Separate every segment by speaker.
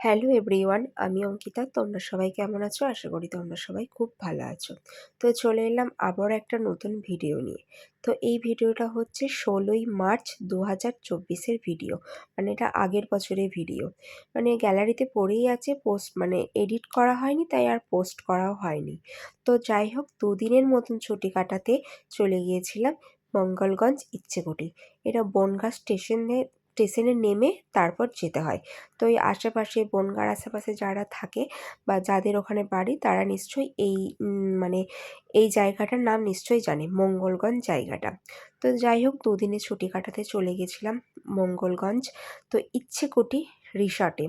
Speaker 1: Hello everyone, আমি অঙ্কিতা। তোমরা সবাই কেমন আছো? আশা করি তোমরা সবাই খুব ভালো আছো। তো চলে এলাম আবার একটা নতুন ভিডিও নিয়ে। তো এই ভিডিওটা হচ্ছে ষোলোই মার্চ দু হাজার চব্বিশের ভিডিও। মানে এটা আগের বছরের ভিডিও। মানে গ্যালারিতে পড়েই আছে, পোস্ট মানে এডিট করা হয়নি, তাই আর পোস্ট করাও হয়নি। তো যাই হোক, দুদিনের মতন ছুটি কাটাতে চলে গিয়েছিলাম মঙ্গলগঞ্জ ইচ্ছেকুটি এটা বনগাঁ স্টেশনে স্টেশনে নেমে তারপর যেতে হয়। তো এই আশেপাশে, বনগাঁর আশেপাশে যারা থাকে বা যাদের ওখানে বাড়ি, তারা নিশ্চয়ই এই মানে এই জায়গাটার নাম নিশ্চয়ই জানে, মঙ্গলগঞ্জ জায়গাটা। তো যাই হোক দুদিনে ছুটি কাটাতে চলে গেছিলাম মঙ্গলগঞ্জ। তো ইচ্ছে কোটি রিসর্টে।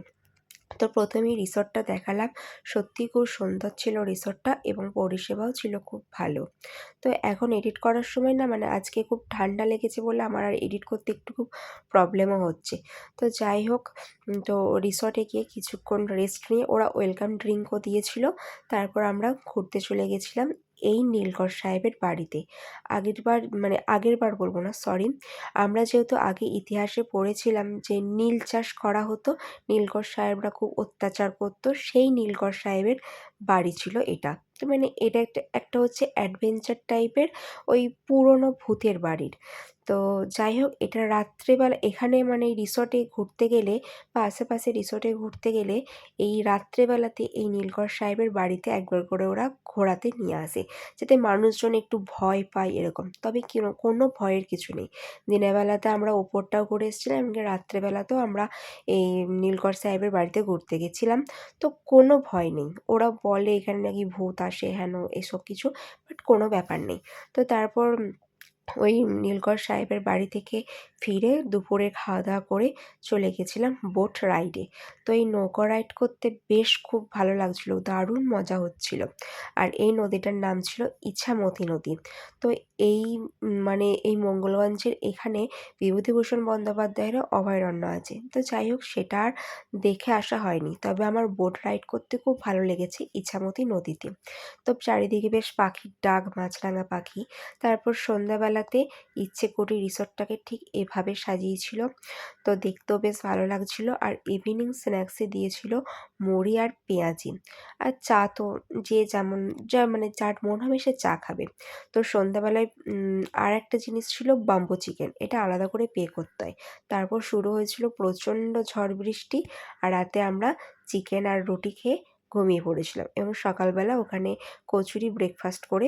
Speaker 1: তো প্রথমেই রিসর্টটা দেখালাম। সত্যিই খুব সুন্দর ছিল রিসর্টটা এবং পরিষেবাও ছিল খুব ভালো। তো এখন এডিট করার সময় না মানে আজকে খুব ঠান্ডা লেগেছে বলে আমার আর এডিট করতে একটু খুব প্রবলেমও হচ্ছে। তো যাই হোক তো রিসর্টে গিয়ে কিছুক্ষণ রেস্ট নিয়ে ওরা ওয়েলকাম ড্রিঙ্কও দিয়েছিল। তারপর আমরা ঘুরতে চলে গেছিলাম। এই নীলকর সাহেবের বাড়িতে। আগের বার মানে আগের বার বলব না সরি আমরা যেহেতু আগে ইতিহাসে পড়েছিলাম যে নীল চাষ করা হতো, নীলকর সাহেবরা খুব অত্যাচার করতো, সেই নীলকর সাহেবের বাড়ি ছিল এটা। তো মানে এটা একটা একটা হচ্ছে অ্যাডভেঞ্চার টাইপের ওই পুরনো ভূতের বাড়ির। তো যাই হোক, এটা রাত্রেবেলা, এখানে মানে রিসর্টে ঘুরতে গেলে বা আশেপাশে রিসর্টে ঘুরতে গেলে এই রাত্রেবেলাতে এই নীলকর সাহেবের বাড়িতে একবার করে ওরা ঘোরাতে নিয়ে আসে, যাতে মানুষজন একটু ভয় পায় এরকম। তবে কোনো ভয়ের কিছু নেই। দিনের বেলাতে আমরা ওপরটাও ঘুরে এসেছিলাম এমনকি রাত্রেবেলাতেও আমরা এই নীলকর সাহেবের বাড়িতে ঘুরতে গেছিলাম। তো কোনো ভয় নেই। ওরা বলে এখানে নাকি ভূত আসে হেন এসব কিছু বাট কোনো ব্যাপার নেই। তো তারপর ওই নীলকর সাহেবের বাড়ি থেকে ফিরে দুপুরে খাওয়া দাওয়া করে চলে গেছিলাম বোট রাইডে। তো এই নৌকা রাইড করতে বেশ খুব ভালো লাগছিল, দারুণ মজা হচ্ছিল। আর এই নদীটার নাম ছিল ইছামতি নদী। তো এই মানে এই মঙ্গলগঞ্জের এখানে বিভূতিভূষণ বন্দ্যোপাধ্যায়েরও অভয়ারণ্য আছে। তো যাই হোক, সেটা আর দেখে আসা হয়নি। তবে আমার বোট রাইড করতে খুব ভালো লেগেছে ইছামতি নদীতে। তো চারিদিকে বেশ পাখির ডাক, মাছরাঙা পাখি, তারপর সন্ধ্যাবেলাতে ইচ্ছে করি রিসর্টটাকে ঠিক এভাবে সাজিয়েছিল। তো দেখতেও বেশ ভালো লাগছিল আর ইভিনিং স্ন্যাক্সে দিয়েছিল মুড়ি আর পেঁয়াজি। আর চা তো যে যেমন যা মানে যার মন হবে সে চা খাবে। তো সন্ধ্যাবেলায় আর একটা জিনিস ছিল বাম্বো চিকেন এটা আলাদা করে পে করতে হয়। তারপর শুরু হয়েছিল প্রচণ্ড ঝড় বৃষ্টি আর রাতে আমরা চিকেন আর রুটি খেয়ে ঘুমিয়ে পড়েছিলাম এবং সকালবেলা ওখানে কচুরি ব্রেকফাস্ট করে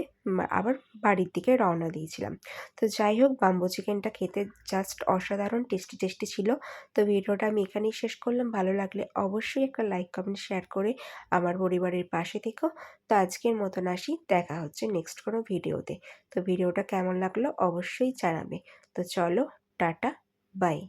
Speaker 1: আবার বাড়ির দিকে রওনা দিয়েছিলাম। তো যাই হোক বাম্বু চিকেনটা খেতে জাস্ট অসাধারণ টেস্টি টেস্টি ছিল। তো ভিডিওটা আমি এখানেই শেষ করলাম। ভালো লাগলে অবশ্যই একটা লাইক কমেন্ট শেয়ার করে আমার পরিবারের পাশে থেকো। তো আজকের মতন আসি, দেখা হচ্ছে নেক্সট কোনো ভিডিওতে। তো ভিডিওটা কেমন লাগল অবশ্যই জানাবে। তো চলো, টাটা বাই